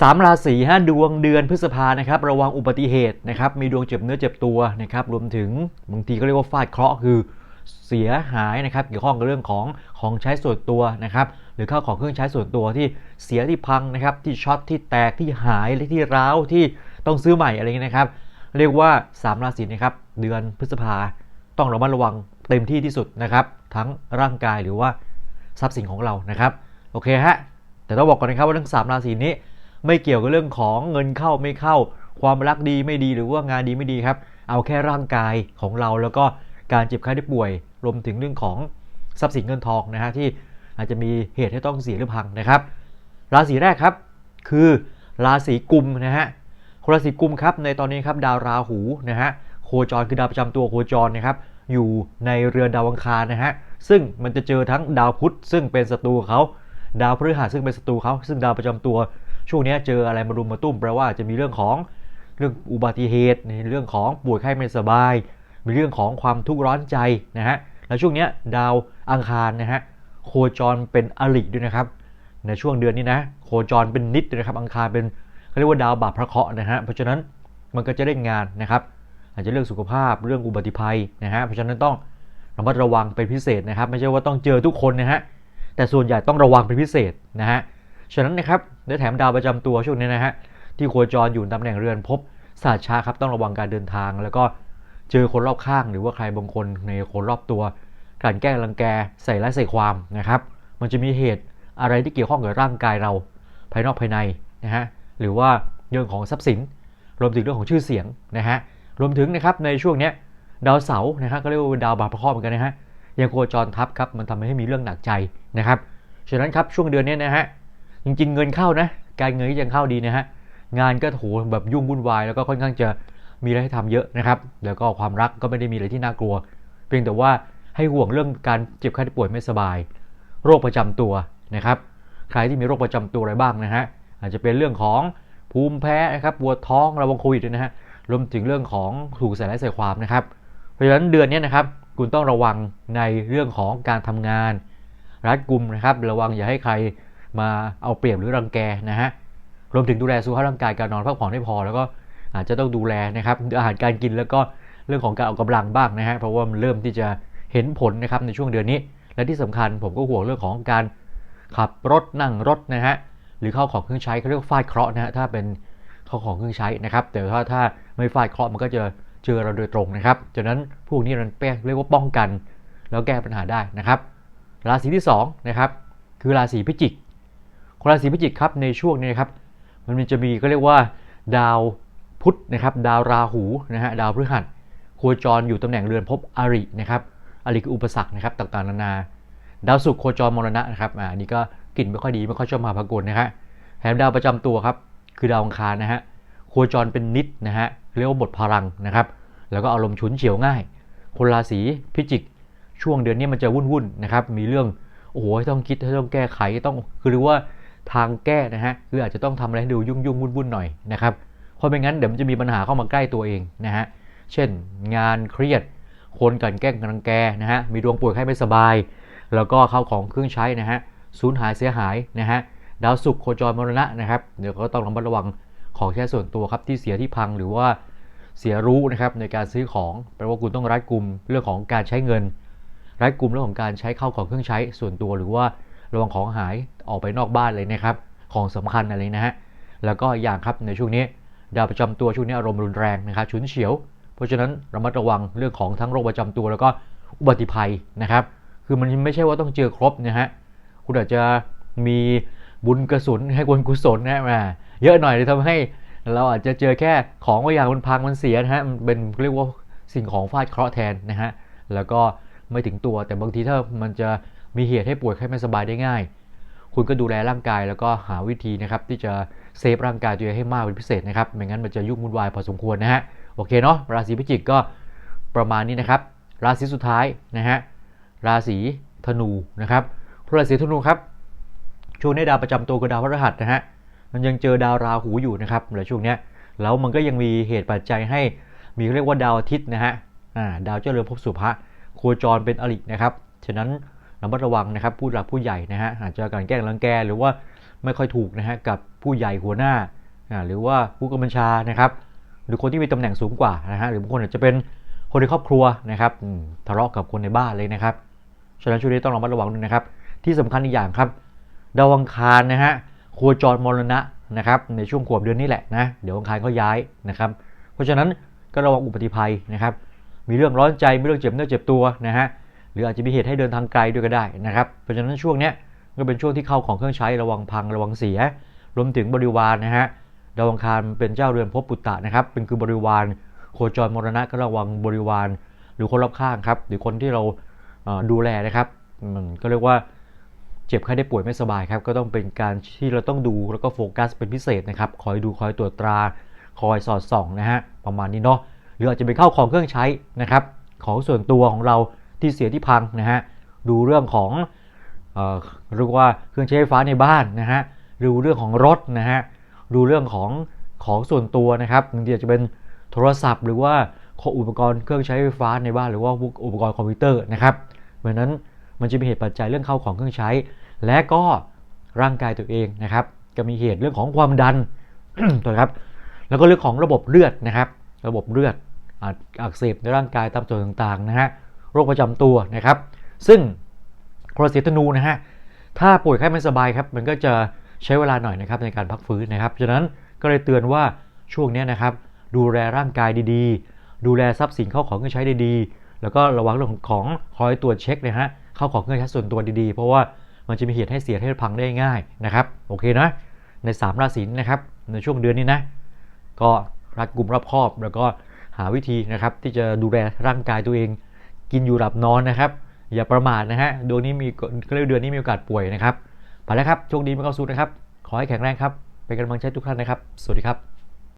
สามราศีฮะดวงเดือนพฤษภานะครับระวังอุบัติเหตุนะครับมีดวงเจ็บเนื้อเจ็บตัวนะครับรวมถึงบางทีก็เรียกว่าฟาดเคราะห์คือเสียหายนะครับเกี่ยวข้องกับเรื่องของของใช้ส่วนตัวนะครับหรือข้าวของเครื่องใช้ส่วนตัวที่เสียที่พังนะครับที่ช็อตที่แตกที่หายหรือที่ร้าวที่ต้องซื้อใหม่อะไรเงี้ยนะครับ เรียกว่า 3 ราศีนะครับเดือนพฤษภาต้องระมัดระวังเต็มที่ที่สุดนะครับทั้งร่างกายหรือว่าทรัพย์สินของเรานะครับโอเคฮะแต่ต้องบอกก่อนนะครับว่าทั้ง 3 ราศีนี้ ไม่เกี่ยวกับเรื่องของเงินเข้าไม่เข้า ความรักดีไม่ดีหรือว่างานดีไม่ดีครับ เอาแค่ร่างกายของเราแล้วก็การเจ็บไข้ได้ป่วย รวมถึงเรื่องของทรัพย์สินเงินทองนะฮะที่อาจจะมีเหตุให้ต้องเสียหรือพังนะครับ ราศีแรกครับ คือราศีกุมนะฮะคนราศีกุมครับในตอนนี้ครับดาวราหูนะฮะโคจรคือดาวประจำตัวโคจรนะครับอยู่ในเรือนดาวอังคารนะฮะซึ่งมันจะเจอทั้งดาวพุธซึ่งเป็นศัตรูเขาดาวพฤหัสซึ่งเป็นศัตรูเขาซึ่งดาวประจำตัว ช่วงนี้เจออะไรมารุมมาตุ้มแปลว่าจะมีเรื่องของเรื่องอุบัติเหตุในเรื่องของป่วยไข้ไม่สบาย มีเรื่องของความทุกข์ร้อนใจนะฮะแล้วช่วงนี้ดาวอังคารนะฮะโคจรเป็นอริด้วยนะครับ ในช่วงเดือนนี้นะโคจรเป็นนิดนะครับ อังคารเป็นเขาเรียกว่าดาวบาปพระเคราะห์นะฮะเพราะฉะนั้นมันก็จะได้งานนะครับ อาจจะเรื่องสุขภาพเรื่องอุบัติภัยนะฮะเพราะฉะนั้นต้องระมัดระวังเป็นพิเศษนะครับ ไม่ใช่ว่าต้องเจอทุกคนนะฮะแต่ส่วนใหญ่ต้องระวังเป็นพิเศษนะฮะ ฉะนั้นนะครับได้แถมดาวประจำตัวช่วงนี้นะฮะที่โคจรอยู่ตำแหน่งเรือนภพศาสตร์ชาครับต้องระวังการเดินทาง แล้วก็เจอคนรอบข้างหรือว่าใครบางคนในคนรอบตัวกลั่นแกล้งรังแกใส่ร้ายใส่ความนะครับ มันจะมีเหตุอะไรที่เกี่ยวข้องกับร่างกายเรา ภายนอกภายในนะฮะหรือว่าเรื่องของทรัพย์สิน รวมถึงเรื่องของชื่อเสียงนะฮะรวมถึงนะครับในช่วงนี้ดาวเสาร์นะครับก็เรียกว่าดาวบาปพระคราะห์เหมือนกันนะฮะยังโคจรทับครับมันทำให้มีเรื่องหนักใจนะครับฉะนั้นครับช่วงเดือนนี้นะฮะ จริงๆ เงินเข้านะ การเงินยังเข้าดีนะฮะ งานก็โหแบบยุ่งวุ่นวาย แล้วก็ค่อนข้างจะมีอะไรให้ทำเยอะนะครับ แล้วก็ความรักก็ไม่ได้มีอะไรที่น่ากลัว เพียงแต่ว่าให้ห่วงเรื่องการเจ็บไข้ได้ป่วยไม่สบาย โรคประจำตัวนะครับ ใครที่มีโรคประจำตัวอะไรบ้างนะฮะ อาจจะเป็นเรื่องของภูมิแพ้นะครับปวดท้องระวังโควิดนะฮะ รวมถึงเรื่องของถูกใส่ร้ายใส่ความนะครับ เพราะฉะนั้นเดือนนี้นะครับคุณต้องระวังในเรื่องของการทำงาน รัดกุมนะครับ ระวังอย่าให้ใคร มาเอาเปรียบหรือรังแกนะฮะรวมถึงดูแลสุขภาพร่างกายการนอนพักผ่อนให้พอ แล้วก็อาจจะต้องดูแลนะครับอาหารการกินแล้วก็เรื่องของการออกกำลังบ้างนะฮะเพราะว่ามันเริ่มที่จะเห็นผลนะครับในช่วงเดือนนี้ และที่สำคัญผมก็ห่วงเรื่องของการขับรถนั่งรถนะฮะหรือเข้าของเครื่องใช้เขาเรียกว่าฟาดเคราะห์นะฮะถ้าเป็นเข้าของเครื่องใช้นะครับแต่ถ้าถ้าไม่ฟาดเคราะห์มันก็จะเจอเราโดยตรงนะครับจากนั้นพวกนี้มันเรียกว่าป้องกัน แล้วแก้ปัญหาได้นะครับ ราศีที่2นะครับคือราศีพิจิก คนราศีพิจิกครับในช่วงนี้นะครับมันจะมีก็เรียกว่า ดาวพุธนะครับดาวราหูนะฮะดาวพฤหัสโคจรอยู่ตำแหน่งเรือนภพอรินะครับอริคืออุปสรรคนะครับต่างๆนานา ดาวศุกร์โคจรมรณะนะครับอ่านี่ก็กลิ่นไม่ค่อยดีไม่ค่อยชอบมาพากลนะฮะแถมดาวประจำตัวครับคือดาวอังคารนะฮะโคจรเป็นนิดนะฮะเรียกว่าบทพลังนะครับแล้วก็อารมณ์ฉุนเฉียวง่าย คนราศีพิจิก ช่วงเดือนนี้มันจะวุ่นๆนะครับมีเรื่องโอ้โหต้องคิดต้องแก้ไขต้องคือหรือว่า ทางแก้นะฮะคืออาจจะต้องทำอะไรให้ดูยุ่งยุ่งวุ่นวุ่นหน่อยนะครับเพราะไม่งั้นเดี๋ยวมันจะมีปัญหาเข้ามาใกล้ตัวเองนะฮะเช่น งานเครียด คนกันแกล้งกันแกนะฮะมีดวงป่วยไข้ไม่สบาย แล้วก็เข้าของเครื่องใช้นะฮะสูญหายเสียหายนะฮะดาวศุกร์โคจรมรณะนะครับเดี๋ยวก็ต้องระมัดระวังของแค่ส่วนตัวครับที่เสียที่พังหรือว่าเสียรู้นะครับในการซื้อของแปลว่าคุณต้องรัดกุมเรื่องของการใช้เงินรัดกุมเรื่องของการใช้เข้าของเครื่องใช้ส่วนตัว หรือว่าระวังของหาย ออกไปนอกบ้านเลยนะครับ ของสำคัญอะไรนะฮะ แล้วก็อย่างครับในช่วงนี้ดาวประจำตัวช่วงนี้อารมณ์รุนแรงนะครับฉุนเฉียว เพราะฉะนั้นระมัดระวังเรื่องของทั้งโรคประจำตัวแล้วก็อุบัติภัยนะครับ คือมันไม่ใช่ว่าต้องเจอครบนะฮะ คุณอาจจะมีบุญกระสุนให้กุกุศลนะมาเยอะหน่อยเลยทำให้เราอาจจะเจอแค่ของบางอย่างมันพังมันเสียนะฮะ มันเป็นเรียกว่าสิ่งของฟาดเคราะห์แทนนะฮะ แล้วก็ไม่ถึงตัวแต่บางทีถ้ามันจะมีเหตุให้ป่วยไข้ไม่สบายได้ง่าย คุณก็ดูแลร่างกายแล้วก็หาวิธีนะครับที่จะเซฟร่างกายตัวเองให้มากเป็นพิเศษนะครับไม่งั้นมันจะยุ่งวุ่นวายพอสมควรนะฮะโอเคเนาะราศีพิจิกก็ประมาณนี้นะครับ ราศีสุดท้ายนะฮะราศีธนูนะครับราศีธนูครับช่วงนี้ดาวประจำตัวคือดาวพฤหัสนะฮะมันยังเจอดาวราหูอยู่นะครับในช่วงนี้แล้วมันก็ยังมีเหตุปัจจัยให้มีเรียกว่าดาวอาทิตย์นะฮะดาวเจ้าเรือนภพสุภะโคจรเป็นอรินะครับฉะนั้น ระมัดระวังนะครับผู้หลักผู้ใหญ่นะฮะอาจจะการแกล้งรังแกหรือว่าไม่ค่อยถูกนะฮะกับผู้ใหญ่หัวหน้าหรือว่าผู้กำกับบัญชานะครับ หรือคนที่มีตำแหน่งสูงกว่านะฮะหรือบางคนอาจจะเป็นคนในครอบครัวนะครับทะเลาะกับคนในบ้านเลยนะครับฉะนั้นช่วงนี้ต้องระมัดระวังด้วยนะครับ ที่สำคัญอีกอย่างครับดาวอังคารนะฮะโคจรมรณะนะครับในช่วงขวบเดือนนี้แหละนะเดี๋ยวอังคารเขาย้ายนะครับ เพราะฉะนั้นก็ระวังอุบัติภัยนะครับ มีเรื่องร้อนใจมีเรื่องเจ็บเนื้อเจ็บตัวนะฮะ หรืออาจจะมีเหตุให้เดินทางไกลด้วยก็ได้นะครับ เพราะฉะนั้นช่วงนี้ก็เป็นช่วงที่เข้าของเครื่องใช้ระวังพังระวังเสีย รวมถึงบริวารนะฮะดาวอังคารเป็นเจ้าเรือนภพปุตตะนะครับ เป็นคือบริวารโคจรมรณะก็ระวังบริวาร หรือคนรอบข้างครับ หรือคนที่เราดูแลนะครับมันก็เรียกว่าเจ็บไข้ได้ป่วยไม่สบายครับ ก็ต้องเป็นการที่เราต้องดูแล้วก็โฟกัสเป็นพิเศษนะครับ คอยดูคอยตรวจตราคอยสอดส่องนะฮะประมาณนี้เนาะหรืออาจจะเป็นเข้าของเครื่องใช้นะครับ ของส่วนตัวของเรา ที่เสียที่พังนะฮะดูเรื่องของเอ่อเรียกว่าเครื่องใช้ไฟฟ้าในบ้านนะฮะดูเรื่องของรถนะฮะดูเรื่องของของส่วนตัวนะครับบางทีอาจจะเป็นโทรศัพท์ หรือว่าอุปกรณ์เครื่องใช้ไฟฟ้าในบ้าน หรือว่าอุปกรณ์คอมพิวเตอร์นะครับเพราะนั้นมันจะมีเหตุปัจจัยเรื่องเข้าของเครื่องใช้ และก็ร่างกายตัวเองนะครับก็มีเหตุเรื่องของความดันตัวครับ แล้วก็เรื่องของระบบเลือดนะครับ ระบบเลือดอักเสบในร่างกายตามส่วนต่างๆนะฮะ โรคประจำตัวนะครับ ซึ่งกรสีธนูนะฮะถ้าป่วยไข้ไม่สบายครับ มันก็จะใช้เวลาหน่อยนะครับในการพักฟื้นนะครับฉะนั้นก็เลยเตือนว่าช่วงนี้นะครับ ดูแลร่างกายดีๆ ดูแลทรัพย์สินเข้าของเครื่องใช้ดีๆ แล้วก็ระวังเรื่องของคอยตรวจเช็คนะฮะเข้าของเครื่องใช้ส่วนตัวดีๆ เพราะว่ามันจะมีเหตุให้เสียให้พังได้ง่ายนะครับโอเคนะใน 3 ราศีนะครับในช่วงเดือนนี้นะก็รัดกลุ่มรอบคอบ แล้วก็หาวิธีนะครับที่จะดูแลร่างกายตัวเอง กินอยู่หลับนอนนะครับ อย่าประมาทนะฮะดวงนี้มีเรื่องเดือนนี้มีโอกาสป่วยนะครับไปแล้วครับโชคดีไม่เข้าสู้นะครับ ขอให้แข็งแรงครับ เป็นกำลังใจทุกท่านนะครับ สวัสดีครับ